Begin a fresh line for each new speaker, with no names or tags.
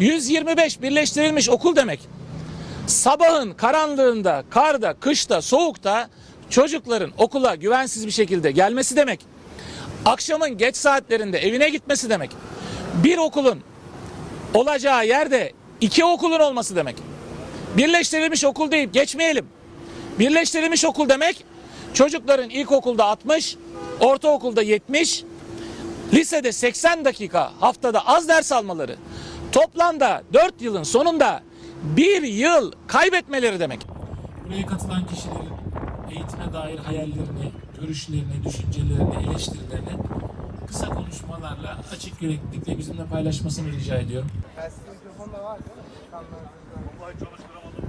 ...125 birleştirilmiş okul demek. Sabahın karanlığında, karda, kışta, soğukta... ...çocukların okula güvensiz bir şekilde gelmesi demek. Akşamın geç saatlerinde evine gitmesi demek. Bir okulun olacağı yerde iki okulun olması demek. Birleştirilmiş okul deyip geçmeyelim. Birleştirilmiş okul demek çocukların ilkokulda 60, ortaokulda 70, lisede 80 dakika haftada az ders almaları. Toplamda 4 yılın sonunda bir yıl kaybetmeleri demek.
Buraya katılan kişilerin eğitime dair hayallerini, görüşlerini, düşüncelerini, eleştirilerini açık yüreklilikle bizimle paylaşmasını rica ediyorum.
Telsiz mikrofon da var değil mi?
Vallahi çalıştıramadım.